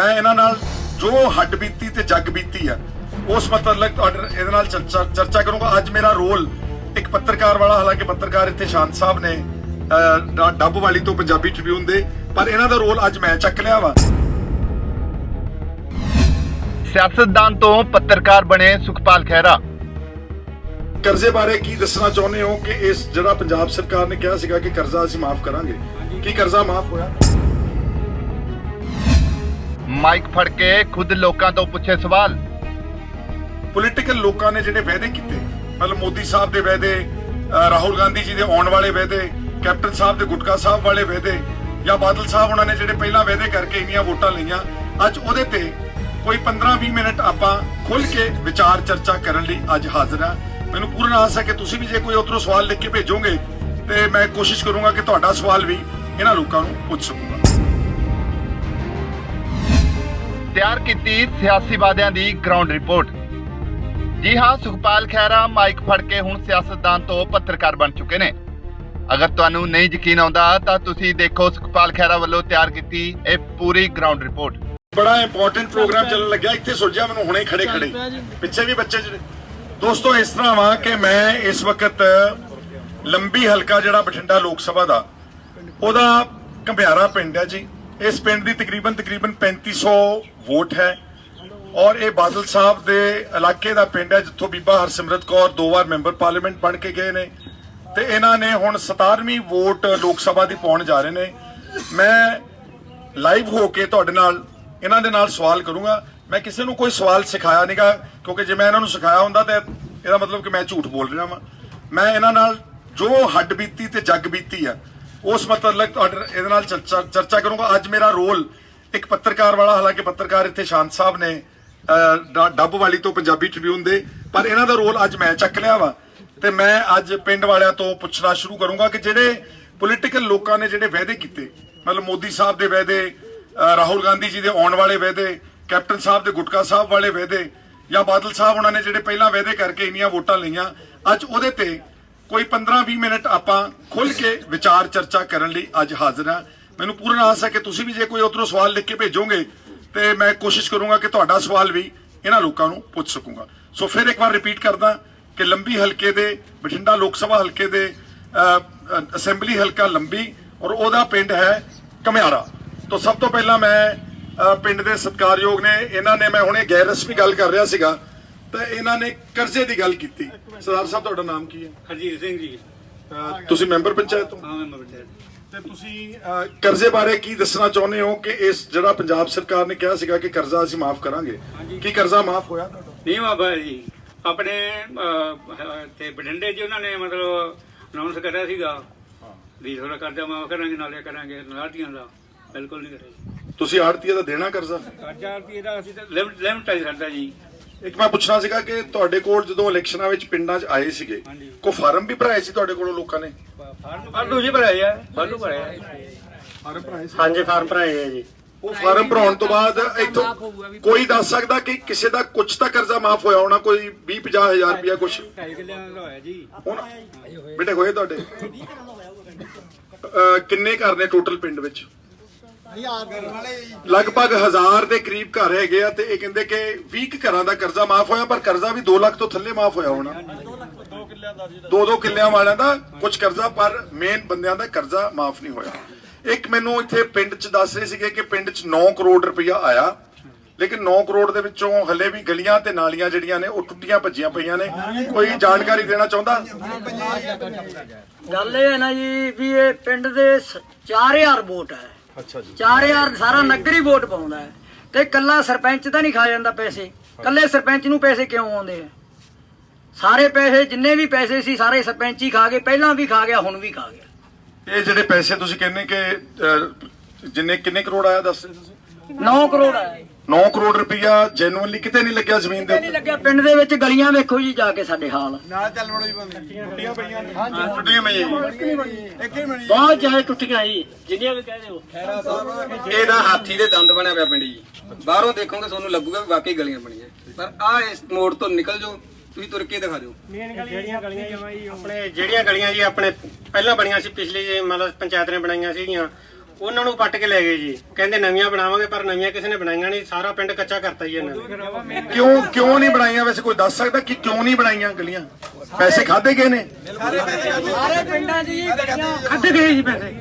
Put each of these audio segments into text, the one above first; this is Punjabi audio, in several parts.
ਮੈਂ ਇਹਨਾਂ ਨਾਲ ਜੋ ਹੱਡ ਬੀਤੀ ਤੇ ਜੱਗ ਬੀਤੀ ਆ ਉਸ ਮਤਲਬ ਤੁਹਾਡੇ ਇਹਦੇ ਨਾਲ ਚਰਚਾ ਕਰੂੰਗਾ। ਅੱਜ ਮੇਰਾ ਰੋਲ ਇੱਕ ਪੱਤਰਕਾਰ ਵਾਲਾ ਹਾਲਾਂਕਿ ਪੱਤਰਕਾਰ ਇੱਥੇ ਸ਼ਾਂਤ ਸਾਹਿਬ ਨੇ ਡੱਬ ਵਾਲੀ ਤੋਂ ਪੰਜਾਬੀ ਟ੍ਰਿਬਿਊਨ ਦੇ ਪਰ ਇਹਨਾਂ ਦਾ ਰੋਲ ਅੱਜ ਮੈਂ ਚੱਕ ਲਿਆ ਵਾ। ਸਿਆਸਤਦਾਨ ਤੋਂ ਪੱਤਰਕਾਰ ਬਣੇ ਸੁਖਪਾਲ ਖਹਿਰਾ। ਕਰਜ਼ੇ ਬਾਰੇ ਕੀ ਦੱਸਣਾ ਚਾਹੁੰਦੇ ਹੋ ਕਿ ਇਸ ਜਿਹੜਾ ਪੰਜਾਬ ਸਰਕਾਰ ਨੇ ਕਿਹਾ ਸੀਗਾ ਕਿ ਕਰਜ਼ਾ ਅਸੀਂ ਮਾਫ ਕਰਾਂਗੇ? ਕੀ ਕਰਜ਼ਾ ਮਾਫ ਹੋਇਆ? ਮਾਈਕ ਫੜ ਕੇ ਖੁਦ ਲੋਕਾਂ ਤੋਂ ਪੁੱਛੇ ਸਵਾਲ। ਪੋਲੀਟੀਕਲ ਲੋਕਾਂ ਨੇ ਜਿਹੜੇ ਵਾਅਦੇ ਕੀਤੇ, ਮਤਲਬ ਮੋਦੀ ਸਾਹਿਬ ਦੇ ਵਾਅਦੇ ਰਾਹੁਲ ਗਾਂਧੀ ਜੀ ਦੇ ਆਉਣ ਵਾਲੇ ਵਾਅਦੇ, ਕੈਪਟਨ ਸਾਹਿਬ ਦੇ ਗੁਟਕਾ ਸਾਹਿਬ ਵਾਲੇ ਵਾਅਦੇ, ਜਾਂ ਬਾਦਲ ਸਾਹਿਬ ਉਹਨਾਂ ਨੇ ਜਿਹੜੇ ਪਹਿਲਾਂ ਵਾਅਦੇ ਕਰਕੇ ਇੰਨੀਆਂ ਵੋਟਾਂ ਲਈਆਂ, ਅੱਜ ਉਹਦੇ ਤੇ ਕੋਈ 15-20 ਮਿੰਟ ਆਪਾਂ ਖੁੱਲ ਕੇ ਵਿਚਾਰ ਚਰਚਾ ਕਰਨ ਲਈ ਅੱਜ ਹਾਜ਼ਰ ਹਾਂ। ਮੈਨੂੰ ਪੂਰਨ ਆਸ ਹੈ ਕਿ ਤੁਸੀਂ ਵੀ ਜੇ ਕੋਈ ਉਧਰੋਂ ਸਵਾਲ ਲਿਖ ਕੇ ਭੇਜੋਗੇ, ਤੇ ਮੈਂ ਕੋਸ਼ਿਸ਼ ਕਰੂੰਗਾ ਕਿ ਤੁਹਾਡਾ ਸਵਾਲ ਵੀ ਇਹਨਾਂ ਲੋਕਾਂ ਨੂੰ ਪੁੱਛ ਸਕੂੰਗਾ। ਤਿਆਰ ਕੀਤੀ ਸਿਆਸੀ ਵਾਅਦਿਆਂ ਦੀ ਗਰਾਊਂਡ ਰਿਪੋਰਟ ਜੀ ਹਾਂ ਸੁਖਪਾਲ ਖਹਿਰਾ ਮਾਈਕ ਫੜ ਕੇ ਹੁਣ ਸਿਆਸਤਦਾਨ ਤੋਂ ਪੱਤਰਕਾਰ ਬਣ ਚੁੱਕੇ ਨੇ। ਅਗਰ ਤੁਹਾਨੂੰ ਨਹੀਂ ਯਕੀਨ ਆਉਂਦਾ ਤਾਂ ਤੁਸੀਂ ਦੇਖੋ ਸੁਖਪਾਲ ਖਹਿਰਾ ਵੱਲੋਂ ਤਿਆਰ ਕੀਤੀ ਇਹ ਪੂਰੀ ਗਰਾਊਂਡ ਰਿਪੋਰਟ ਬੜਾ ਇੰਪੋਰਟੈਂਟ ਪ੍ਰੋਗਰਾਮ ਚੱਲਣ ਲੱਗਿਆ। ਇੱਥੇ ਸੁਲਝਿਆ ਮੈਨੂੰ ਹੁਣੇ ਖੜੇ ਖੜੇ। ਪਿੱਛੇ ਵੀ ਬੱਚੇ ਜਿਹੜੇ ਦੋਸਤੋ ਇਸ ਤਰ੍ਹਾਂ ਵਾ ਕਿ ਮੈਂ ਇਸ ਵਕਤ ਲੰਬੀ ਹਲਕਾ ਜਿਹੜਾ ਬਠਿੰਡਾ ਲੋਕ ਸਭਾ ਦਾ ਉਹਦਾ ਕੰਭਿਆਰਾ ਪਿੰਡ ਹੈ ਜੀ। ਇਸ ਪਿੰਡ ਦੀ ਤਕਰੀਬਨ ਤਕਰੀਬਨ 3500 ਵੋਟ ਹੈ। ਔਰ ਇਹ ਬਾਦਲ ਸਾਹਿਬ ਦੇ ਇਲਾਕੇ ਦਾ ਪਿੰਡ ਹੈ, ਜਿੱਥੋਂ ਬੀਬਾ ਹਰਸਿਮਰਤ ਕੌਰ ਦੋ ਵਾਰ ਮੈਂਬਰ ਪਾਰਲੀਮੈਂਟ ਬਣ ਕੇ ਗਏ ਨੇ। ਤੇ ਇਹਨਾਂ ਨੇ ਹੁਣ 17ਵੀਂ ਵੋਟ ਲੋਕ ਸਭਾ ਦੀ ਪਾਉਣ ਜਾ ਰਹੇ ਨੇ। ਮੈਂ ਲਾਈਵ ਹੋ ਕੇ ਤੁਹਾਡੇ ਨਾਲ ਇਹਨਾਂ ਦੇ ਨਾਲ ਸਵਾਲ ਕਰੂੰਗਾ। ਮੈਂ ਕਿਸੇ ਨੂੰ ਕੋਈ ਸਵਾਲ ਸਿਖਾਇਆ ਨਹੀਂਗਾ ਕਿਉਂਕਿ ਜੇ ਮੈਂ ਇਹਨਾਂ ਨੂੰ ਸਿਖਾਇਆ ਹੁੰਦਾ ਤੇ ਇਹਦਾ ਮਤਲਬ ਕਿ ਮੈਂ ਝੂਠ ਬੋਲ ਰਿਹਾ ਵਾਂ। ਮੈਂ ਇਹਨਾਂ ਨਾਲ ਜੋ ਹੱਡ ਬੀਤੀ ਤੇ ਜੱਗ ਬੀਤੀ ਆ ਉਸ ਮਤਲਬ ਤੁਹਾਡੇ ਇਹਦੇ ਨਾਲ ਚਰਚਾ ਚਰਚਾ ਕਰੂੰਗਾ। ਅੱਜ ਮੇਰਾ ਰੋਲ ਇੱਕ ਪੱਤਰਕਾਰ ਵਾਲਾ, ਹਾਲਾਂਕਿ ਪੱਤਰਕਾਰ ਇੱਥੇ ਸ਼ਾਂਤ ਸਾਹਿਬ ਨੇ ਡੱਬ ਵਾਲੀ ਤੋਂ ਪੰਜਾਬੀ ਟ੍ਰਿਬਿਊਨ ਦੇ, ਪਰ ਇਹਨਾਂ ਦਾ ਰੋਲ ਅੱਜ ਮੈਂ ਚੱਕ ਲਿਆ ਵਾ। ਤੇ ਮੈਂ ਅੱਜ ਪਿੰਡ ਵਾਲਿਆਂ ਤੋਂ ਪੁੱਛਣਾ ਸ਼ੁਰੂ ਕਰੂੰਗਾ ਕਿ ਜਿਹੜੇ ਪੋਲੀਟੀਕਲ ਲੋਕਾਂ ਨੇ ਜਿਹੜੇ ਵਾਅਦੇ ਕੀਤੇ, ਮਤਲਬ ਮੋਦੀ ਸਾਹਿਬ ਦੇ ਵਾਅਦੇ ਰਾਹੁਲ ਗਾਂਧੀ ਜੀ ਦੇ ਆਉਣ ਵਾਲੇ ਵਾਅਦੇ, ਕੈਪਟਨ ਸਾਹਿਬ ਦੇ ਗੁਟਕਾ ਸਾਹਿਬ ਵਾਲੇ ਵਾਅਦੇ ਜਾਂ ਬਾਦਲ ਸਾਹਿਬ ਉਹਨਾਂ ਨੇ ਜਿਹੜੇ ਪਹਿਲਾਂ ਵਾਅਦੇ ਕਰਕੇ ਇੰਨੀਆਂ ਵੋਟਾਂ ਲਈਆਂ, ਅੱਜ ਉਹਦੇ ਤੇ ਕੋਈ 15-20 ਮਿੰਟ ਆਪਾਂ ਖੁੱਲ ਕੇ ਵਿਚਾਰ ਚਰਚਾ ਕਰਨ ਲਈ ਅੱਜ ਹਾਜ਼ਰ ਹਾਂ। ਮੈਨੂੰ ਪੂਰਨ ਆਸ ਹੈ ਕਿ ਤੁਸੀਂ ਵੀ ਜੇ ਕੋਈ ਉਧਰੋਂ ਸਵਾਲ ਲਿਖ ਕੇ ਭੇਜੋਗੇ ਤੇ ਮੈਂ ਕੋਸ਼ਿਸ਼ ਕਰੂੰਗਾ ਕਿ ਤੁਹਾਡਾ ਸਵਾਲ ਵੀ ਇਹਨਾਂ ਲੋਕਾਂ ਨੂੰ ਪੁੱਛ ਸਕੂੰਗਾ। ਸੋ ਫਿਰ ਇੱਕ ਵਾਰ ਰਿਪੀਟ ਕਰਦਾ ਕਿ ਲੰਬੀ ਹਲਕੇ ਦੇ ਬਠਿੰਡਾ ਲੋਕ ਸਭਾ ਹਲਕੇ ਦੇ ਅਸੈਂਬਲੀ ਹਲਕਾ ਲੰਬੀ ਔਰ ਉਹਦਾ ਪਿੰਡ ਹੈ ਕਮਿਆਰਾ। ਤੋਂ ਸਭ ਤੋਂ ਪਹਿਲਾਂ ਮੈਂ ਪਿੰਡ ਦੇ ਸਤਿਕਾਰਯੋਗ ਨੇ, ਇਹਨਾਂ ਨੇ ਮੈਂ ਹੁਣੇ ਗੈਰ ਰਸਮੀ ਗੱਲ ਕਰ ਰਿਹਾ ਸੀਗਾ। ਤਾਂ ਇਹਨਾਂ ਨੇ ਕਰਜ਼ੇ ਦੀ ਗੱਲ ਕੀਤੀ। ਸਰਦਾਰ ਸਾਹਿਬ ਤੁਹਾਡਾ ਨਾਮ ਕੀ ਹੈ? ਹਰਜੀਤ ਸਿੰਘ ਜੀ। ਅਹ, ਤੁਸੀਂ ਮੈਂਬਰ ਪੰਚਾਇਤ ਤੋਂ? ਹਾਂ ਮੈਂ ਬਟਿਆ ਤੇ ਤੁਸੀਂ ਅਹ, ਕਰਜ਼ੇ ਬਾਰੇ ਕੀ ਦੱਸਣਾ ਚਾਹੁੰਦੇ ਹੋ ਕਿ ਇਸ ਜਿਹੜਾ ਪੰਜਾਬ ਸਰਕਾਰ ਨੇ ਕਿਹਾ ਸੀਗਾ ਕਿ ਕਰਜ਼ਾ ਅਸੀਂ ਮਾਫ ਕਰਾਂਗੇ? ਕੀ ਕਰਜ਼ਾ ਮਾਫ ਹੋਇਆ ਤੁਹਾਡਾ? ਨਹੀਂ ਬਾਬਾ ਜੀ ਆਪਣੇ ਅਹ, ਤੇ ਬਠਿੰਡੇ ਜੀ ਉਹਨਾਂ ਨੇ ਮਤਲਬ ਅਨਾਉਂਸ ਕਰਿਆ ਸੀਗਾ ਵੀ ਥੋੜਾ ਕਰਜ਼ਾ ਮਾਫ ਕਰਾਂਗੇ ਨਾਲੇ ਕਰਾਂਗੇ ਨਾਲੀਆਂ ਦਾ। ਬਿਲਕੁਲ ਨਹੀਂ ਕਰਿਆ। ਤੁਸੀਂ ਆੜਤੀਆ ਦਾ ਦੇਣਾ ਕਰਜ਼ਾ? ਕਰਜ਼ਾ ਰੁਪਏ ਦਾ ਅਸੀਂ ਤਾਂ ਲਿਮਟ ਲਿਮਟ ਹੈ ਸਾਡਾ ਜੀ। ਇੱਕ ਮੈਂ ਪੁੱਛਣਾ ਸੀਗਾ ਕਿ ਤੁਹਾਡੇ ਕੋਲ ਜਦੋਂ ਇਲੈਕਸ਼ਨਾਂ ਵਿੱਚ ਪਿੰਡਾਂ 'ਚ ਆਏ ਸੀਗੇ ਹਾਂਜੀ। ਕੋ ਫਾਰਮ ਵੀ ਭਰਾਏ ਸੀ ਤੁਹਾਡੇ ਕੋਲੋਂ ਲੋਕਾਂ ਨੇ? ਫਾਲੂ ਜੀ ਭਰਾਇਆ ਆ ਫਾਲੂ ਭਰਾਏ ਸੀ। ਹਾਂਜੀ ਫਾਰਮ ਭਰਾਏ ਆ ਜੀ। ਉਹ ਫਾਰਮ ਭਰਾਉਣ ਤੋਂ ਬਾਅਦ ਇੱਥੋਂ ਕੋਈ ਦੱਸ ਸਕਦਾ ਕਿ ਕਿਸੇ ਦਾ ਕੁਝ ਤਾਂ ਕਰਜ਼ਾ ਮਾਫ ਹੋਇਆ ਹੋਣਾ ਕੋਈ 20 50 ਹਜ਼ਾਰ ਰੁਪਇਆ ਕੁਝ 2.5 ਕਿੱਲਿਆਂ ਦਾ ਹੋਇਆ ਜੀ। ਹੁਣ ਬੇਟੇ ਹੋਏ ਤੁਹਾਡੇ? ਅਹ ਕਿੰਨੇ ਘਰ ਨੇ ਟੋਟਲ ਪਿੰਡ ਵਿੱਚ? ਲਗਭਗ ਹਜ਼ਾਰ ਦੇ ਕਰੀਬ ਘਰ ਹੈਗੇ ਆ ਤੇ ਇਹ ਕਹਿੰਦੇ ਕਿ 20 ਘਰਾਂ ਦਾ ਕਰਜ਼ਾ ਮਾਫ ਹੋਇਆ, ਪਰ ਕਰਜ਼ਾ ਵੀ 2 ਲੱਖ ਤੋਂ ਥੱਲੇ ਮਾਫ ਹੋਇਆ ਹੋਣਾ। ਦੋ ਦੋ ਕਿੱਲਿਆਂ ਵਾਲਿਆਂ ਦਾ ਕੁਝ ਕਰਜ਼ਾ, ਪਰ ਮੇਨ ਬੰਦਿਆਂ ਦਾ ਕਰਜ਼ਾ ਮਾਫ ਨਹੀਂ ਹੋਇਆ। ਇੱਕ ਮੈਨੂੰ ਇੱਥੇ ਪਿੰਡ 'ਚ ਦੱਸ ਰਹੇ ਸੀਗੇ ਕਿ ਪਿੰਡ 'ਚ 9 ਕਰੋੜ ਰੁਪਇਆ ਆਇਆ। ਲੇਕਿਨ 9 ਕਰੋੜ ਦੇ ਵਿੱਚੋਂ ਹੱਲੇ ਵੀ ਗਲੀਆਂ ਤੇ ਨਾਲੀਆਂ ਜਿਹੜੀਆਂ ਨੇ, ਉਹ ਟੁੱਟੀਆਂ ਭੱਜੀਆਂ ਪਈਆਂ ਨੇ। ਕੋਈ ਜਾਣਕਾਰੀ ਦੇਣਾ ਚਾਹੁੰਦਾ? ਗੱਲ ਇਹ ਹੈ ਨਾ ਜੀ, ਵੀ ਇਹ ਪਿੰਡ ਦੇ 4000 ਵੋਟ ਹੈ। ਅੱਛਾ ਜੀ। 4000 ਸਾਰਾ ਨਗਰ ਹੀ ਵੋਟ ਪਾਉਂਦਾ ਹੈ। ਤੇ ਕੱਲਾ ਸਰਪੰਚ ਤਾਂ ਨਹੀਂ ਖਾ ਜਾਂਦਾ ਪੈਸੇ। ਕੱਲੇ ਸਰਪੰਚ ਨੂੰ ਪੈਸੇ ਕਿਉਂ ਆਉਂਦੇ ਆ? ਸਾਰੇ ਪੈਸੇ ਜਿੰਨੇ ਵੀ ਪੈਸੇ ਸੀ ਸਾਰੇ ਸਰਪੰਚ ਹੀ ਖਾ ਗਏ। ਪਹਿਲਾਂ ਵੀ ਖਾ ਗਿਆ ਹੁਣ ਵੀ ਖਾ ਗਿਆ। ਇਹ ਜਿਹੜੇ ਪੈਸੇ ਤੁਸੀਂ ਕਹਿੰਦੇ ਕਿ ਅਹ, ਜਿੰਨੇ ਕਿੰਨੇ ਕਰੋੜ ਆਇਆ ਦੱਸ ਰਹੇ ਤੁਸੀਂ? 9 ਕਰੋੜ ਹੈ 9 ਕਰੋੜ ਰੁਪਇਆ ਜੈਨੂਅਲੀ ਕਿਤੇ ਨਹੀਂ ਲੱਗਿਆ ਜ਼ਮੀਨ ਦੇ ਨਹੀਂ ਲੱਗਿਆ ਪਿੰਡ ਦੇ ਵਿੱਚ ਗਲੀਆਂ ਵੇਖੋ ਜੀ ਜਾ ਕੇ ਸਾਡੇ ਹਾਲ। ਟੁੱਟੀਆਂ ਪਈਆਂ ਬਹੁਤ ਜ਼ਿਆਦਾ ਟੁੱਟੀਆਂ ਜੀ। ਜਿੰਨੀਆਂ ਵੀ ਕਹਿ ਦਿਓ ਇਹਦਾ ਹਾਥੀ ਦੇ ਦੰਦ ਬਣਿਆ ਪਿਆ ਪਿੰਡ ਜੀ। ਬਾਹਰੋਂ ਦੇਖੋਗੇ ਤੁਹਾਨੂੰ ਲੱਗੂਗਾ ਵੀ ਵਾਕਈ ਗਲੀਆਂ ਬਣੀਆਂ। ਪਰ ਆ ਇਸ ਮੋੜ ਤੋਂ ਨਿਕਲ ਜਾਓ ਤੁਸੀਂ ਤੁਰ ਕੇ ਦਿਖਾ ਦਿਓ। ਆਪਣੇ ਜਿਹੜੀਆਂ ਗਲੀਆਂ ਜੀ ਆਪਣੇ ਪਹਿਲਾਂ ਬਣੀਆਂ ਸੀ ਪਿਛਲੀ ਜੇ ਮਤਲਬ ਪੰਚਾਇਤ ਨੇ ਬਣਾਈਆਂ ਸੀਗੀਆਂ। ਉਹਨਾਂ ਨੂੰ ਪੱਟ ਕੇ ਲੈ ਗਏ ਜੀ। ਕਹਿੰਦੇ ਨਵੀਆਂ ਬਣਾਵਾਂਗੇ ਪਰ ਨਵੀਆਂ ਕਿਸੇ ਨੇ ਬਣਾਈਆਂ ਨਹੀਂ। ਸਾਰਾ ਪਿੰਡ ਕੱਚਾ ਕਰਤਾ ਜੀ ਇਹਨਾਂ ਨੇ। ਕਿਉਂ ਕਿਉਂ ਨਹੀਂ ਬਣਾਈਆਂ? ਵੈਸੇ ਕੋਈ ਦੱਸ ਸਕਦਾ ਕਿ ਕਿਉਂ ਨਹੀਂ ਬਣਾਈਆਂ ਗਲੀਆਂ? ਪੈਸੇ ਖਾਦੇ ਗਏ ਨੇ? ਸਾਰੇ ਪਿੰਡਾਂ 'ਚ ਜੀ ਗਲੀਆਂ ਖਾਦੇ ਗਏ ਜੀ ਪੈਸੇ।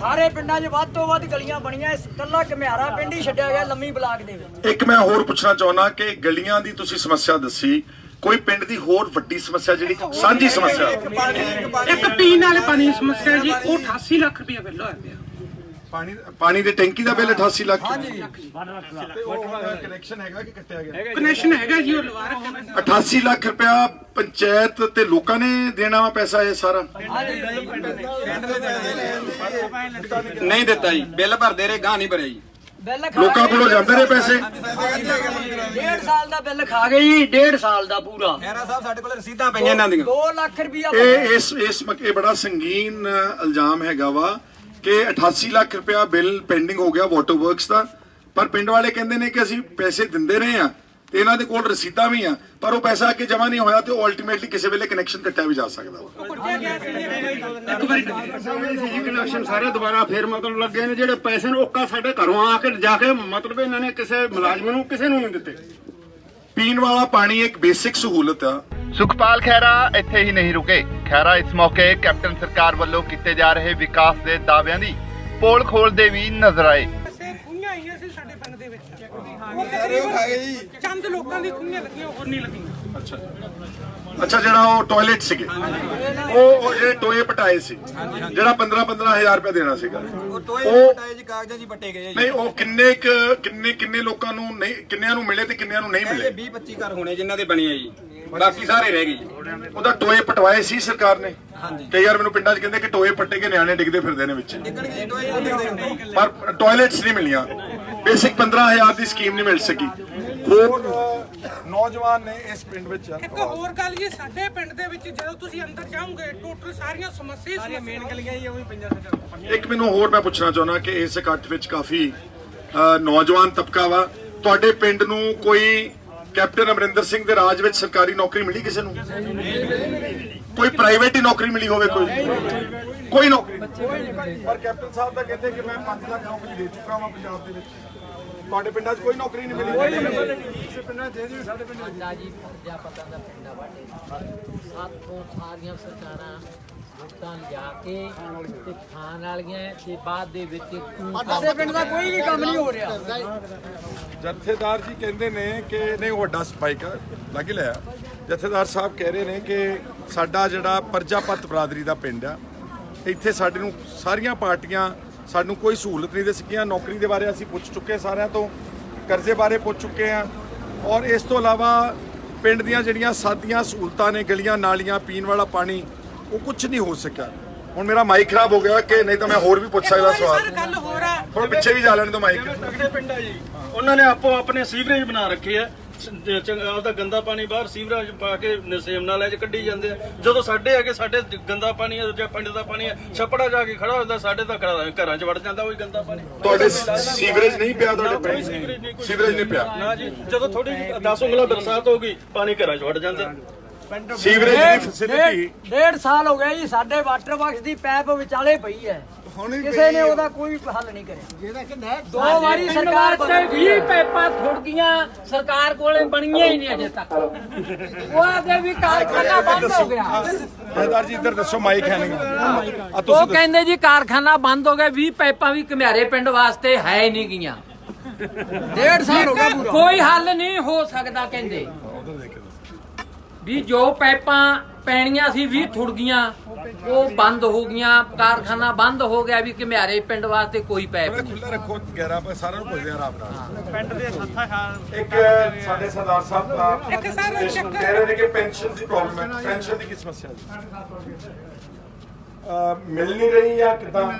ਸਾਰੇ ਪਿੰਡਾਂ 'ਚ ਵੱਧ ਤੋਂ ਵੱਧ ਗਲੀਆਂ ਬਣੀਆਂ। ਇਸ ਕੱਲਾ ਘਮਿਆਰਾ ਪਿੰਡ ਹੀ ਛੱਡਿਆ ਗਿਆ ਲੰਮੀ ਬਲਾਕ ਦੇ ਵਿੱਚ। ਇੱਕ ਮੈਂ ਹੋਰ ਪੁੱਛਣਾ ਚਾਹੁੰਦਾ ਕਿ ਗਲੀਆਂ ਦੀ ਤੁਸੀਂ ਸਮੱਸਿਆ ਦੱਸੀ। ਕੋਈ ਪਿੰਡ ਦੀ ਹੋਰ ਵੱਡੀ ਸਮੱਸਿਆ ਜਿਹੜੀ? ਸਾਂਝੀ ਸਮੱਸਿਆ। ਇੱਕ ਪੀਣ ਵਾਲੇ ਪਾਣੀ ਦੀ ਸਮੱਸਿਆ ਜੀ ਉਹ 88 ਲੱਖ ਰੁਪਏ ਬਿੱਲ ਹੋਇਆ ਪਿਆ। ਪਾਣੀ ਪਾਣੀ ਦੇ ਟੈਂਕੀ ਦਾ ਬਿੱਲ 88 ਲੱਖ। ਤੇ ਉਹ ਕਨੈਕਸ਼ਨ ਹੈਗਾ ਕਿ ਕੱਟਿਆ ਗਿਆ? ਕਨੈਕਸ਼ਨ ਹੈਗਾ ਜੀ ਉਹ। ਲਵਾ ਰੱਖਿਆ 88 ਲੱਖ ਰੁਪਇਆ ਪੰਚਾਇਤ ਤੇ ਲੋਕਾਂ ਨੇ ਦੇਣਾ ਵਾ ਪੈਸਾ ਇਹ ਸਾਰਾ। ਨਹੀਂ ਦਿੱਤਾ ਜੀ। ਬਿੱਲ ਭਰਦੇ ਰਹੇ ਗਾਂ ਨਹੀਂ ਭਰਿਆ ਜੀ। ਲੋਕਾਂ ਕੋਲੋਂ ਜਾਂਦੇ ਨੇ ਪੈਸੇ। ਡੇਢ ਸਾਲ ਦਾ ਬਿੱਲ ਖਾ ਗਏ ਜੀ ਡੇਢ ਸਾਲ ਦਾ ਪੂਰਾ। ਖੈਰਾ ਸਾਹਿਬ ਸਾਡੇ ਕੋਲ ਰਸੀਦਾਂ ਪਈਆਂ ਇਹਨਾਂ ਦੀਆਂ। 2 ਲੱਖ ਰੁਪਇਆ ਇਹ ਇਸ ਇਸ ਮਕ- ਬੜਾ ਸੰਗੀਨ ਇਲਜ਼ਾਮ ਹੈਗਾ ਵਾ ਕਿ 88 ਲੱਖ ਰੁਪਇਆ ਬਿੱਲ ਪੈਂਡਿੰਗ ਹੋ ਗਿਆ ਵਾਟਰ ਵਰਕਸ ਦਾ। ਪਰ ਪਿੰਡ ਵਾਲੇ ਕਹਿੰਦੇ ਨੇ ਕਿ ਅਸੀਂ ਪੈਸੇ ਦਿੰਦੇ ਰਹੇ ਆ ਤੇ ਇਹਨਾਂ ਦੇ ਕੋਲ ਰਸੀਦਾਂ ਵੀ ਆ ਪਰ ਉਹ ਪੈਸਾ ਅੱਗੇ ਜਮਾ ਨਹੀਂ ਹੋਇਆ ਤੇ ਉਹ ਅਲਟੀਮੇਟਲੀ ਕਿਸੇ ਵੇਲੇ ਕਨੈਕਸ਼ਨ ਕੱਟਿਆ ਵੀ ਜਾ ਸਕਦਾ ਵਾ। ਕਨੈਕਸ਼ਨ ਸਾਰੇ ਦੁਬਾਰਾ ਫੇਰ ਮਤਲਬ ਲੱਗੇ ਨੇ ਜਿਹੜੇ ਪੈਸੇ ਨੇ ਓਕਾ ਸਾਡੇ ਘਰੋਂ ਆ ਕੇ ਜਾ ਕੇ ਮਤਲਬ ਇਹਨਾਂ ਨੇ ਕਿਸੇ ਮੁਲਾਜ਼ਮ ਨੂੰ ਕਿਸੇ ਨੂੰ ਨਹੀਂ ਦਿੱਤੇ। ਪੀਣ ਵਾਲਾ ਪਾਣੀ ਇੱਕ ਬੇਸਿਕ ਸਹੂਲਤ ਆ। ਸੁਖਪਾਲ ਖਹਿਰਾ ਇੱਥੇ ਹੀ ਨਹੀਂ ਰੁਕੇ। ਖਹਿਰਾ ਇਸ ਮੌਕੇ ਕੈਪਟਨ ਸਰਕਾਰ ਵੱਲੋਂ ਕੀਤੇ ਜਾ ਰਹੇ ਵਿਕਾਸ ਦੇ ਦਾਅਵਿਆਂ ਦੀ ਪੋਲ ਖੋਲਦੇ ਵੀ ਨਜ਼ਰ ਆਏ। ਖੂਹੀਆਂ ਆਈਆਂ ਸੀ ਸਾਡੇ ਪਿੰਡ ਦੇ ਵਿੱਚ। ਉਹ ਤਕਰੀਬਨ ਚੰਦ ਲੋਕਾਂ ਦੀ ਖੂਹੀਆਂ ਲੱਗੀਆਂ ਹੋਰ ਨਹੀਂ ਲੱਗੀਆਂ। ਅੱਛਾ। ਜਿਹੜਾ ਉਹ ਟਾਇਲਟ ਸੀਗੇ। ਉਹ ਉਹ ਜਿਹੜੇ ਟੋਏ ਪਟਾਏ ਸੀ ਜਿਹੜਾ 15 15000 ਰੁਪਏ ਦੇਣਾ ਸੀਗਾ। ਉਹ ਟੋਏ ਉਹ- ਪਟਾਏ ਜੀ ਕਾਗਜ਼ਾਂ ਜੀ ਪੱਟੇ ਗਏ ਜੀ। ਨਹੀਂ ਉਹ ਕਿੰਨੇ ਕਿੰਨੇ ਕਿੰਨੇ ਲੋਕਾਂ ਨੂੰ ਨਹੀਂ ਕਿੰਨਿਆਂ ਨੂੰ ਮਿਲੇ ਤੇ ਕਿੰਨਿਆਂ ਨੂੰ ਨਹੀਂ ਮਿਲੇ? 20 25 ਘਰ ਹੋਣੇ ਜਿਨ੍ਹਾਂ ਦੇ ਬਣੇ ਆ ਜੀ। ਬਾਕੀ ਸਾਰੇ ਰਹਿ ਗਏ ਜੀ। ਉਹਦਾ ਟੋਏ ਪਟਵਾਏ ਸੀ ਸਰਕਾਰ ਨੇ। ਕਈ ਯਾਰ ਮੈਨੂੰ ਪਿੰਡਾਂ 'ਚ ਕਹਿੰਦੇ ਕਿ ਟੋਏ ਪੱਟੇ ਕੇ ਨਿਆਣੇ ਡਿੱਗਦੇ ਫਿਰਦੇ ਨੇ ਵਿੱਚ। ਪਰ ਟਾਇਲਟਸ ਨਹੀਂ ਮਿਲੀਆਂ। ਬੇਸਿਕ 15000 ਦੀ ਸਕੀਮ ਨਹੀਂ ਮਿਲ ਸਕੀ। ਹੋਰ ਨੌਜਵਾਨ ਨੇ ਇਸ ਪਿੰਡ ਵਿੱਚ ਇੱਕ ਹੋਰ ਗੱਲ ਜੀ ਸਾਡੇ ਪਿੰਡ ਦੇ ਵਿੱਚ ਜਦੋਂ ਤੁਸੀਂ ਅੰਦਰ ਜਾਓਗੇ ਟੋਟਲ ਸਾਰੀਆਂ ਸਮੱਸਿਆ ਸਾਰੀਆਂ ਮੇਨ ਗਲੀਆਂ ਹੀ ਉਹ ਵੀ ਇੱਕ ਮੈਨੂੰ ਹੋਰ ਮੈਂ ਪੁੱਛਣਾ ਚਾਹੁੰਦਾ ਕਿ ਇਸ ਇਕੱਠ ਵਿੱਚ ਕਾਫੀ ਨੌਜਵਾਨ ਤਬਕਾ ਵਾ। ਤੁਹਾਡੇ ਪਿੰਡ ਨੂੰ ਕੋਈ ਕੈਪਟਨ ਅਮਰਿੰਦਰ ਸਿੰਘ ਦੇ ਰਾਜ ਵਿੱਚ ਸਰਕਾਰੀ ਨੌਕਰੀ ਮਿਲੀ ਕਿਸੇ ਨੂੰ? ਕੋਈ ਪ੍ਰਾਈਵੇਟ ਹੀ ਨੌਕਰੀ ਮਿਲੀ ਹੋਵੇ ਕੋਈ? ਕੋਈ ਨੌਕਰੀ ਪਰ ਕੈਪਟਨ ਸਾਹਿਬ ਤਾਂ ਕਹਿੰਦੇ ਕਿ ਮੈਂ 5 ਲੱਖ ਨੌਕਰੀ ਦੇ ਚੁੱਕਾ ਹਾਂ ਪੰਜਾਬ ਦੇ ਵਿੱਚ। ਤੁਹਾਡੇ ਪਿੰਡਾਂ 'ਚ ਕੋਈ ਨੌਕਰੀ ਨਹੀਂ ਮਿਲੀ? ਪਿੰਡਾਂ ਜੀ ਅਧਿਆਪਕਾਂ ਦਾ ਪਿੰਡਾ ਵਾਟੇ ਸਾਥੋਂ ਸਾਰੀਆਂ ਸਰਕਾਰਾਂ ਵੋਟਾਂ ਲਿਆ ਕੇ ਤੇ ਖਾਣ ਵਾਲੀਆਂ ਤੇ ਬਾਅਦ ਦੇ ਵਿੱਚ ਤੂੰ ਸਾਡੇ ਪਿੰਡ ਦਾ ਕੋਈ ਵੀ ਕੰਮ ਨਹੀਂ ਹੋ ਰਿਹਾ। ਜਥੇਦਾਰ ਜੀ ਕਹਿੰਦੇ ਨੇ ਕਿ ਨਹੀਂ ਵੱਡਾ ਸਪਾਈਕ ਲੱਗ ਲਿਆ। ਜਥੇਦਾਰ ਸਾਹਿਬ ਕਹਿ ਰਹੇ ਨੇ ਕਿ ਸਾਡਾ ਜਿਹੜਾ ਪਰਜਾਪਤ ਬਰਾਦਰੀ ਦਾ ਪਿੰਡ ਆ ਇੱਥੇ ਸਾਡੇ ਨੂੰ ਸਾਰੀਆਂ ਪਾਰਟੀਆਂ ਸਾਨੂੰ ਕੋਈ ਸਹੂਲਤ ਨਹੀਂ ਦੇ ਸਕੀਆਂ। ਨੌਕਰੀ ਦੇ ਬਾਰੇ ਅਸੀਂ ਪੁੱਛ ਚੁੱਕੇ ਸਾਰਿਆਂ ਤੋਂ ਕਰਜ਼ੇ ਬਾਰੇ ਪੁੱਛ ਚੁੱਕੇ ਆ ਔਰ ਇਸ ਤੋਂ ਇਲਾਵਾ ਪਿੰਡ ਦੀਆਂ ਜਿਹੜੀਆਂ ਸਾਦੀਆਂ ਸਹੂਲਤਾਂ ਨੇ ਗਲੀਆਂ ਨਾਲੀਆਂ ਪੀਣ ਵਾਲਾ ਪਾਣੀ ਉਹ ਕੁਝ ਨਹੀਂ ਹੋ ਸਕਿਆ। ਹੁਣ ਮੇਰਾ ਮਾਈਕ ਖਰਾਬ ਹੋ ਗਿਆ ਕਿ ਨਹੀਂ ਤਾਂ ਮੈਂ ਹੋਰ ਵੀ ਪੁੱਛ ਸਕਦਾ ਸਵਾਲ। ਥੋੜਾ ਪਿੱਛੇ ਵੀ ਜਾ ਲੈਣ ਦੋ ਮਾਈਕ। ਲੱਗਦੇ ਪਿੰਡ ਆ ਜੀ? ਉਹਨਾਂ ਨੇ ਆਪੋ ਆਪਣੇ ਸੀਵਰੇਜ ਬਣਾ ਰੱਖੇ ਆ। ਆਪਦਾ ਗੰਦਾ ਪਾਣੀ ਬਾਹਰ ਸੀਵਰੇਜ ਪਾ ਕੇ ਨਸੇਮ ਨਾਲੇ 'ਚ ਕੱਢੀ ਜਾਂਦੇ ਆ। ਜਦੋਂ ਸਾਡੇ ਹੈਗੇ ਸਾਡੇ ਗੰਦਾ ਪਾਣੀ ਆ ਜਾਂ ਪਿੰਡ ਦਾ ਪਾਣੀ ਆ ਛੱਪੜਾ ਜਾ ਕੇ ਖੜਾ ਹੁੰਦਾ ਸਾਡੇ ਤਾਂ ਘਰਾਂ ਘਰਾਂ 'ਚ ਵੜ ਜਾਂਦਾ ਉਹ ਗੰਦਾ ਪਾਣੀ। ਤੁਹਾਡੇ ਸੀਵਰੇਜ ਨਹੀਂ ਪਿਆ ਤੁਹਾਡੇ ਪਿੰਡ? ਸੀਵਰੇਜ ਨਹੀਂ ਕੋਈ ਸੀਵਰੇਜ ਨਹੀਂ ਪਿਆ? ਨਾ ਜੀ ਜਦੋਂ ਥੋੜੀ 10 ਉਂਗਲਾਂ ਬਰਸਾਤ ਹੋ ਗਈ ਪਾਣੀ ਘਰਾਂ 'ਚ ਵੜ ਜਾਂਦਾ। ਸੀਵਰੇਜ ਦੀ ਫੈਸਿਲਿਟੀ ਡੇਢ ਸਾਲ ਹੋ ਗਿਆ ਜੀ ਸਾਡੇ ਵਾਟਰ ਬਾਕਸ ਦੀ ਪੈਪ ਵਿਚਾਲੇ ਪਈ ਹੈ। ਕਿਸੇ ਨੇ ਉਹਦਾ ਕੋਈ ਹੱਲ ਨਹੀਂ ਕਰਿਆ। ਦੋ ਵਾਰੀ ਸਰਕਾਰ ਤੇ 20 ਪੈਪਾਂ ਥੁੜ ਗਈਆਂ ਸਰਕਾਰ ਕੋਲੇ ਬਣੀਆਂ ਹੀ ਨਹੀਂ ਅਜੇ ਤੱਕ। ਉਹ ਆਦੇ ਵੀ ਕਾਰਖਾਨਾ ਬੰਦ ਹੋ ਗਿਆ। ਸਰਦਾਰ ਜੀ ਇੱਧਰ ਦੱਸੋ ਮਾਈਕ ਹੈ ਨਹੀਂ। ਆ ਉਹ ਤੁਸੀਂ ਕਹਿੰਦੇ ਜੀ ਕਾਰਖਾਨਾ ਬੰਦ ਹੋ ਗਿਆ 20 ਪੈਪਾਂ ਵੀ ਘਮਿਆਰੇ ਪਿੰਡ ਵਾਸਤੇ ਹੈ ਹੀ ਨਹੀਂ ਗਈਆਂ। ਡੇਢ ਸਾਲ ਹੋ ਗਿਆ ਪੂਰਾ। ਕੋਈ ਹੱਲ ਨਹੀਂ ਹੋ ਸਕਦਾ ਕਹਿੰਦੇ। ਵੀ ਜੋ ਪੈਪਾਂ ਪੈਣੀਆਂ ਸੀ 20 ਥੁੜ ਗਈਆਂ ਉਹ ਬੰਦ ਹੋ ਗਈਆਂ ਕਾਰਖਾਨਾ ਬੰਦ ਹੋ ਗਿਆ ਵੀ ਘਮਿਆਰੇ ਪਿੰਡ ਵਾਸਤੇ ਕੋਈ ਪੈਪ ਨਹੀਂ। ਖੁੱਲਾ ਰੱਖੋ 11 ਪਰ ਸਾਰਿਆਂ ਨੂੰ ਪੁੱਛਦੇ ਆ ਆਰਾਮ ਨਾਲ। ਪਿੰਡ ਦੇ ਸੱਥਾ ਹਾਲ ਇੱਕ ਸਾਡੇ ਸਰਦਾਰ ਸਾਹਿਬ ਦਾ ਇੱਕ ਸਰ ਕਹਿ ਰਹੇ ਨੇ ਕਿ ਪੈਨਸ਼ਨ ਦੀ ਪ੍ਰੋਬਲਮ ਹੈ। ਪੈਨਸ਼ਨ ਦੀ ਕੀ ਸਮੱਸਿਆ ਹੈ ਮਿਲ ਨਹੀਂ ਰਹੀ ਜਾਂ ਕਿਦਾਂ?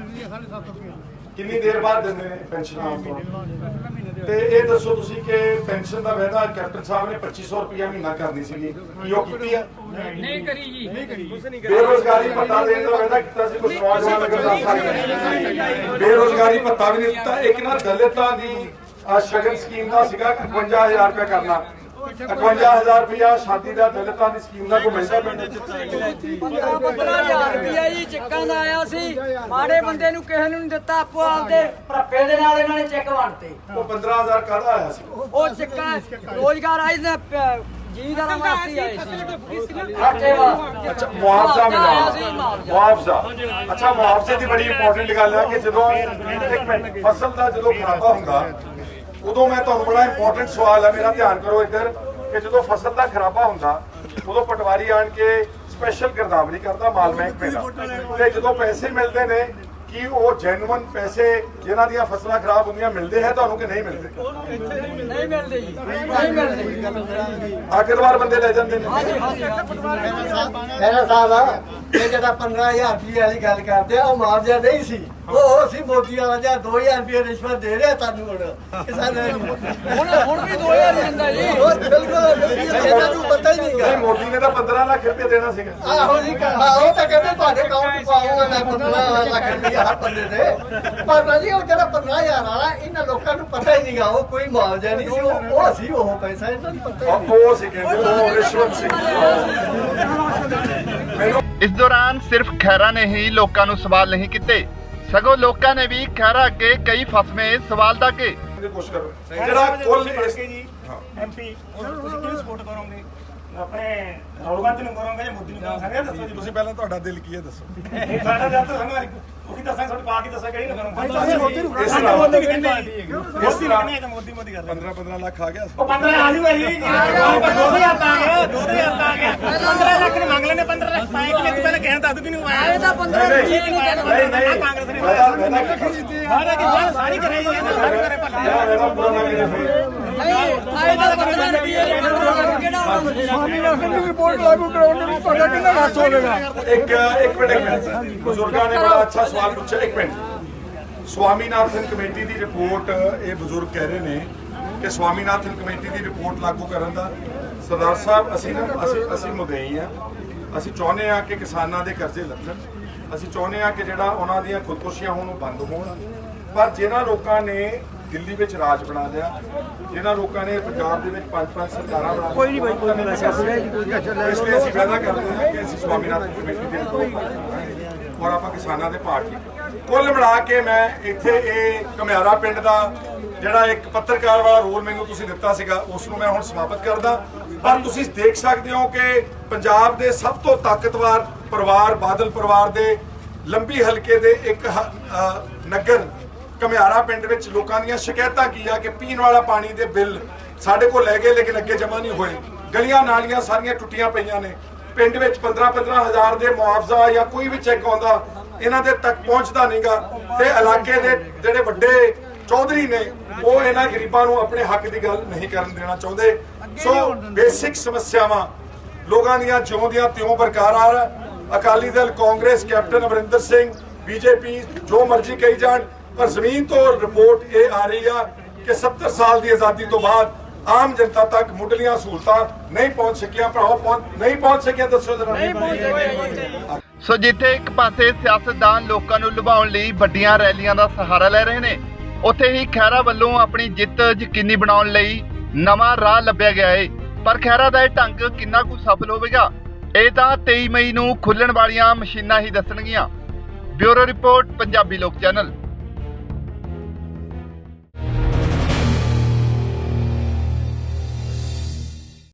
ਕਿੰਨੀ ਦੇਰ ਬਾਅਦ ਦਿੰਦੇ ਨੇ ਪੈਨਸ਼ਨ ਆਮ ਤੌਰ ਤੇ? ਇਹ ਦੱਸੋ ਤੁਸੀਂ ਕਿ ਪੈਨਸ਼ਨ ਦਾ ਵਾਅਦਾ ਕੈਪਟਨ ਸਾਹਿਬ ਨੇ 2500 ਰੁਪਇਆ ਮਹੀਨਾ ਕਰਨੀ ਸੀਗੀ। ਕੀ ਉਹ ਕੀਤੀ ਹੈ ਨਹੀਂ ਕਰੀ ਜੀ। ਬੇਰੋਜ਼ਗਾਰੀ ਭੱਤਾ ਦੇਣ ਦਾ ਵਾਅਦਾ ਕੀਤਾ ਸੀ ਕੁਝ ਅਗਰ ਦੱਸ ਸਕਦੇ ਬੇਰੋਜ਼ਗਾਰੀ ਭੱਤਾ ਵੀ ਨਹੀਂ ਦਿੱਤਾ। ਇੱਕ ਨਾ ਦਲਿਤਾਂ ਦੀ ਸ਼ਗਨ ਸਕੀਮ ਦਾ ਸੀਗਾ 51000 ਰੁਪਏ ਕਰਨਾ। 51000 ਰੁਪਇਆ ਸ਼ਾਦੀ ਦਾ ਦਲਿਤਾਂ ਦੀ ਸਕੀਮ ਦਾ ਕੋਈ ਮਿਲਦਾ ਪਿੰਡ ਚ 15000 ਰੁਪਇਆ ਜੀ ਚੈੱਕਾਂ ਦਾ ਆਇਆ ਸੀ। ਮਾੜੇ ਬੰਦੇ ਨੂੰ ਕਿਸੇ ਨੂੰ ਨਹੀਂ ਦਿੱਤਾ ਆਪੋ ਆਪਦੇ। ਭਰਾਪੇ ਦੇ ਨਾਲ ਇਹਨਾਂ ਨੇ ਚੈੱਕ ਵੰਡਤੇ। ਉਹ 15000 ਕਾਹਦਾ ਆਇਆ ਸੀ? ਉਹ ਚੈੱਕਾਂ ਰੋਜ਼ਗਾਰ ਆਈ ਨਾ ਜੀਦਾਰਾਂ ਵਾਸਤੇ ਹੀ ਆਏ ਸੀ। ਅੱਛਾ ਅੱਛਾ ਮੁਆਵਜ਼ਾ ਮਿਲਿਆ। ਮੁਆਵਜ਼ਾ। ਮੁਆਵਜ਼ਾ। ਅੱਛਾ ਮੁਆਵਜ਼ੇ ਦੀ ਬੜੀ ਇੰਪੋਰਟੈਂਟ ਗੱਲ ਹੈ ਕਿ ਜਦੋਂ ਫਸਲ ਦਾ ਜਦੋਂ ਖਰਾਬਾ ਹੁੰਦਾ ਉਦੋਂ ਮੈਂ ਤੁਹਾਨੂੰ ਬੜਾ ਇੰਪੋਰਟੈਂਟ ਸਵਾਲ ਹੈ ਮੇਰਾ ਧਿਆਨ ਕਰੋ ਇੱਧਰ, ਕਿ ਜਦੋਂ ਫਸਲ ਦਾ ਖਰਾਬਾ ਹੁੰਦਾ, ਉਦੋਂ ਪਟਵਾਰੀ ਆਣ ਕੇ ਸਪੈਸ਼ਲ ਗਿਰਦਾਵਰੀ ਕਰਦਾ ਮਾਲ ਮਹਿਕਮੇ ਦਾ। ਤੇ ਜਦੋਂ ਪੈਸੇ ਮਿਲਦੇ ਨੇ ਕੀ ਉਹ ਜੈਨੂਇਨ ਪੈਸੇ ਜਿਨ੍ਹਾਂ ਦੀਆਂ ਫਸਲਾਂ ਖਰਾਬ ਹੁੰਦੀਆਂ ਮਿਲਦੇ ਹੈ ਤੁਹਾਨੂੰ ਕਿ ਨਹੀਂ ਮਿਲਦੇ? ਨਹੀਂ ਮਿਲਦੇ ਜੀ। ਨਹੀਂ ਮਿਲਦੇ। ਆਖਿਰਵਾਰ ਬੰਦੇ ਲੈ ਜਾਂਦੇ ਨੇ। ਮੇਰਾ ਸਾਹਿਬ ਇਹ ਜਿਹੜਾ 15000 ਰੁਪਏ ਵਾਲੀ ਗੱਲ ਕਰਦੇ ਆ ਉਹ ਮੁਆਵਜ਼ਾ ਨਹੀਂ ਸੀ। ਉਹ ਉਹ ਸੀ ਮੋਦੀ ਵਾਲਾ ਜਾਂ 2000 ਰੁਪਏ ਰਿਸ਼ਵਤ ਦੇ ਰਿਹਾ ਤੁਹਾਨੂੰ ਹੁਣ। ਕਿਸਾਨ ਹੁਣ ਹੁਣ ਵੀ 2000 ਦਿੰਦਾ ਜੀ। ਬਿਲਕੁਲ ਇਹਨਾਂ ਨੂੰ ਨਹੀਂ ਮੋਦੀ ਨੇ ਤਾਂ 15 ਲੱਖ ਰੁਪਏ ਦੇਣਾ ਸੀਗਾ। ਆਹੋ ਜੀ ਆਹੋ ਤਾਂ ਕਹਿੰਦੇ ਤੁਹਾਡੇ ਅਕਾਊਂਟ 'ਚ ਪਾਉਂਗਾ ਮੈਂ 15 ਲੱਖ ਰੁਪਏ ਹਰ ਬੰਦੇ ਦੇ। ਪਰ ਨਾ ਜੀ ਉਹ ਜਿਹੜਾ 15000 ਵਾਲਾ ਇਹਨਾਂ ਲੋਕਾਂ ਨੂੰ ਪਤਾ ਹੀ ਨਹੀਂਗਾ ਉਹ ਕੋਈ ਮੁਆਵਜ਼ਾ ਨਹੀਂ ਸੀ ਉਹ ਉਹ ਸੀ ਉਹ ਪੈਸਾ ਇਹਨਾਂ ਨੂੰ ਪਤਾ ਹੀ ਨਹੀਂ। ਉਹ ਸੀ ਕਹਿੰਦੇ ਉਹ ਰਿਸ਼ਵਤ ਸੀ। ਇਸ ਦੌਰਾਨ ਸਿਰਫ ਖੈਰਾ ਨੇ ਹੀ ਲੋਕਾਂ ਨੂੰ ਸਵਾਲ ਨਹੀਂ ਕੀਤੇ। ਸਗੋਂ ਲੋਕਾਂ ਨੇ ਵੀ ਖੈਰਾ ਅੱਗੇ ਕਈ ਫਸਵੇਂ ਸਵਾਲ ਦਾਗੇ। ਦੀ ਕੋਸ਼ਿਸ਼ ਕਰੋ। ਜਿਹੜਾ ਕੁੱਲ ਇਸ ਜੀ ਐਮਪੀ ਉਹਨਾਂ ਨੂੰ ਤੁਸੀਂ ਕਿਹਨੂੰ ਸਪੋਰਟ ਕਰੋਗੇ? ਆਪਣੇ ਰਾਹੁਲ ਗਾਂਧੀ ਨੂੰ ਕਰੋਗੇ ਜਾਂ ਮੋਦੀ ਨੂੰ ਕਰੋਗੇ? ਦੱਸੋ ਜੀ। ਤੁਸੀਂ ਪਹਿਲਾਂ ਤੁਹਾਡਾ ਦਿਲ ਕੀ ਹੈ ਦੱਸੋ। ਸਾਡਾ ਜਦ ਤੱਕ ਸੰਘ ਉਹ ਕੀ ਦੱਸਾਂ ਤੁਹਾਡੇ ਪਾ ਕੇ ਦੱਸਾਂ ਕਿਹੜੀ ਨਾ ਕਰੋਗੇ? ਮੋਦੀ ਨੂੰ ਇਸ ਤਰ੍ਹਾਂ ਮੋਦੀ ਵੀ ਕਹਿੰਦੇ ਮੋਦੀ ਕਹਿੰਦੇ ਤਾਂ ਮੋਦੀ ਮੋਦੀ ਕਰਦੇ 15 15 ਲੱਖ ਆ ਗਿਆ। ਉਹ 15 ਆ ਜੂਗਾ ਜੀ। 2000 ਤਾਂ ਆ ਗਿਆ 2000 ਤਾਂ ਆ ਗਿਆ। 15 ਲੱਖ ਨੇ ਮੰਗ ਲੈਣੇ 15 ਲੱਖ ਪਾਏ ਕਿ ਪਹਿਲਾਂ ਕਹਿਣ ਦੱਸ ਦੂ ਕਿ ਨਹੀਂ ਆਇਆ ਇਹ ਤਾਂ 15 ਰੁਪਏ ਨਹੀਂ ਨਹੀਂ ਨਹੀਂ। ਕਾਂਗਰਸ ਨੇ ਮੈਂ ਤਾਂ- ਮੈਂ ਤਾਂ ਸਾਰਾ ਕੀ ਬਾਤ ਸਾਰੀ ਕਰੇ ਸਾਰੇ ਕਰੇ ਭੱਲੇ ਮੇਰਾ ਮੇਰਾ ਬੁਰਾ ਲੱਗ ਰਿਹਾ ਫਿਰ। ਨਹੀਂ ਆਏ ਤਾਂ 15 ਰੁਪਏ ਨਹੀਂ ਕਿਹੜਾ ਉਹਨਾਂ ਰਿਪੋਰਟ ਲਾਗੂ ਕਰਾਉਣ ਨੂੰ ਤੁਹਾਡਾ ਕਿੰਨਾ ਖਰਚ ਹੋਵੇਗਾ ਇੱਕ ਇੱਕ ਮਿੰਟ ਇੱਕ ਮਿੰਟ। ਬਜ਼ੁਰਗਾਂ ਨੇ ਬੜਾ ਅੱਛਾ ਸਵਾਲ ਪੁੱਛਿਆ। ਇੱਕ ਮਿੰਟ। ਸਵਾਮੀਨਾਥਨ ਕਮੇਟੀ ਦੀ ਰਿਪੋਰਟ, ਇਹ ਬਜ਼ੁਰਗ ਕਹਿ ਰਹੇ ਨੇ ਕਿ ਸਵਾਮੀਨਾਥਨ ਕਮੇਟੀ ਦੀ ਰਿਪੋਰਟ ਲਾਗੂ ਕਰਨ ਦਾ ਸਰਦਾਰ ਸਾਹਿਬ, ਅਸੀਂ ਨਾ, ਅਸੀਂ ਅਸੀਂ ਮੁਦਈ ਆ। ਅਸੀਂ ਚਾਹੁੰਦੇ ਆ ਕਿ ਕਿਸਾਨਾਂ ਦੇ ਕਰਜ਼ੇ ਲੱਗਣ ਅਸੀਂ ਚਾਹੁੰਦੇ ਆ ਕਿ ਜਿਹੜਾ ਉਹਨਾਂ ਦੀਆਂ ਖੁਦਕੁਸ਼ੀਆਂ ਹੋਣ, ਉਹ ਬੰਦ ਹੋਣ। ਪਰ ਜਿਹਨਾਂ ਲੋਕਾਂ ਨੇ ਦਿੱਲੀ ਵਿੱਚ ਰਾਜ ਬਣਾ ਲਿਆ। ਜਿਨ੍ਹਾਂ ਲੋਕਾਂ ਨੇ ਪੰਜਾਬ ਦੇ ਵਿੱਚ ਪੰਜ ਪੰਜ ਸਰਕਾਰਾਂ ਬਣਾ ਕੋਈ ਨਹੀਂ ਬਾਈ ਕੋਈ ਨਹੀਂ ਇਸ ਲਈ ਅਸੀਂ ਵਾਅਦਾ ਕਰਦੇ ਹਾਂ ਕਿ ਅਸੀਂ ਸਵਾਮੀਨਾਥਨ ਕਮੇਟੀ ਦੇ ਰਿਪੋਰਟ ਔਰ ਆਪਾਂ ਕਿਸਾਨਾਂ ਦੇ ਠੀਕ ਕੁੱਲ ਮਿਲਾ ਕੇ ਮੈਂ ਇੱਥੇ ਇਹ ਘਮਿਆਰਾ ਪਿੰਡ ਦਾ ਜਿਹੜਾ ਇੱਕ ਪੱਤਰਕਾਰ ਵਾਲਾ ਰੋਲ ਮੈਨੂੰ ਤੁਸੀਂ ਦਿੱਤਾ ਸੀਗਾ ਉਸ ਨੂੰ ਮੈਂ ਹੁਣ ਸਮਾਪਤ ਕਰਦਾ। ਪਰ ਤੁਸੀਂ ਦੇਖ ਸਕਦੇ ਹੋ ਕਿ ਪੰਜਾਬ ਦੇ ਸਭ ਤੋਂ ਤਾਕਤਵਰ ਪਰਿਵਾਰ ਬਾਦਲ ਪਰਿਵਾਰ ਦੇ ਲੰਬੀ ਹਲਕੇ ਦੇ ਇੱਕ ਨਗਰ ਘਮਿਆਰਾ ਪਿੰਡ ਵਿੱਚ ਲੋਕਾਂ ਦੀਆਂ ਸ਼ਿਕਾਇਤਾਂ ਕੀ ਆ ਕਿ ਪੀਣ ਵਾਲਾ ਪਾਣੀ ਦੇ ਬਿੱਲ ਸਾਡੇ ਕੋਲ ਲੈ ਗਏ, ਲੇਕਿਨ ਅੱਗੇ ਜਮ੍ਹਾਂ ਨਹੀਂ ਹੋਏ। ਗਲੀਆਂ ਨਾਲੀਆਂ ਸਾਰੀਆਂ ਟੁੱਟੀਆਂ ਪਈਆਂ ਨੇ। ਪਿੰਡ ਵਿੱਚ 15-15 ਹਜ਼ਾਰ ਦੇ ਮੁਆਵਜ਼ਾ ਜਾਂ ਕੋਈ ਵੀ ਚੈੱਕ ਆਉਂਦਾ, ਇਹਨਾਂ ਦੇ ਤੱਕ ਪਹੁੰਚਦਾ ਨਹੀਂਗਾ। ਤੇ ਇਲਾਕੇ ਦੇ ਜਿਹੜੇ ਵੱਡੇ ਚੌਧਰੀ ਨੇ, ਉਹ ਇਹਨਾਂ ਗਰੀਬਾਂ ਨੂੰ ਆਪਣੇ ਹੱਕ ਦੀ ਗੱਲ ਨਹੀਂ ਕਰਨ ਦੇਣਾ ਚਾਹੁੰਦੇ। ਸੋ, ਬੇਸਿਕ ਸਮੱਸਿਆਵਾਂ। ਲੋਕਾਂ ਦੀਆਂ ਜਿਉਂ ਦੀਆਂ ਤਿਉਂ ਬਰਕਰਾਰ Akali Dal, Congress, captain Amarinder Singh, BJP, ਜੋ ਮਰਜ਼ੀ ਕਹੀ ਜਾਣ ਪਰ ਜ਼ਮੀਨ ਤੋਂ ਰਿਪੋਰਟ ਇਹ ਆ ਰਹੀ ਆ ਕਿ 70 ਸਾਲ ਦੀ ਆਜ਼ਾਦੀ ਤੋਂ ਬਾਅਦ ਆਮ ਜਨਤਾ ਤੱਕ ਮੁੱਢਲੀਆਂ ਸਹੂਲਤਾਂ ਨਹੀਂ ਪਹੁੰਚ ਸਕੀਆਂ ਭਰਾਓ ਪਹੁੰਚ- ਨਹੀਂ ਪਹੁੰਚ ਸਕੀਆਂ ਦੱਸੋ ਜਰਾ। ਨਹੀਂ ਪਹੁੰਚ ਸੋ ਜਿੱਥੇ ਇੱਕ ਪਾਸੇ ਸਿਆਸਤਦਾਨ ਲੋਕਾਂ ਨੂੰ ਲੁਭਾਉਣ ਲਈ ਵੱਡੀਆਂ ਰੈਲੀਆਂ ਦਾ ਸਹਾਰਾ ਲੈ ਰਹੇ ਨੇ ਉੱਥੇ ਹੀ ਖੈਰਾ ਵੱਲੋਂ ਆਪਣੀ ਜਿੱਤ ਯਕੀਨੀ ਬਣਾਉਣ ਲਈ ਨਵਾਂ ਰਾਹ ਲੱਭਿਆ ਗਿਆ ਹੈ ਪਰ ਖੈਰਾ ਦਾ ਇਹ ਢੰਗ ਕਿੰਨਾ ਕੁ ਸਫਲ ਹੋਵੇਗਾ ਇਹ ਤਾਂ 23 ਮਈ ਨੂੰ ਖੁੱਲਣ ਵਾਲੀਆਂ ਮਸ਼ੀਨਾਂ ਹੀ ਦੱਸਣਗੀਆਂ। ਬਿਊਰੋ ਰਿਪੋਰਟ ਪੰਜਾਬੀ ਲੋਕ ਚੈਨਲ।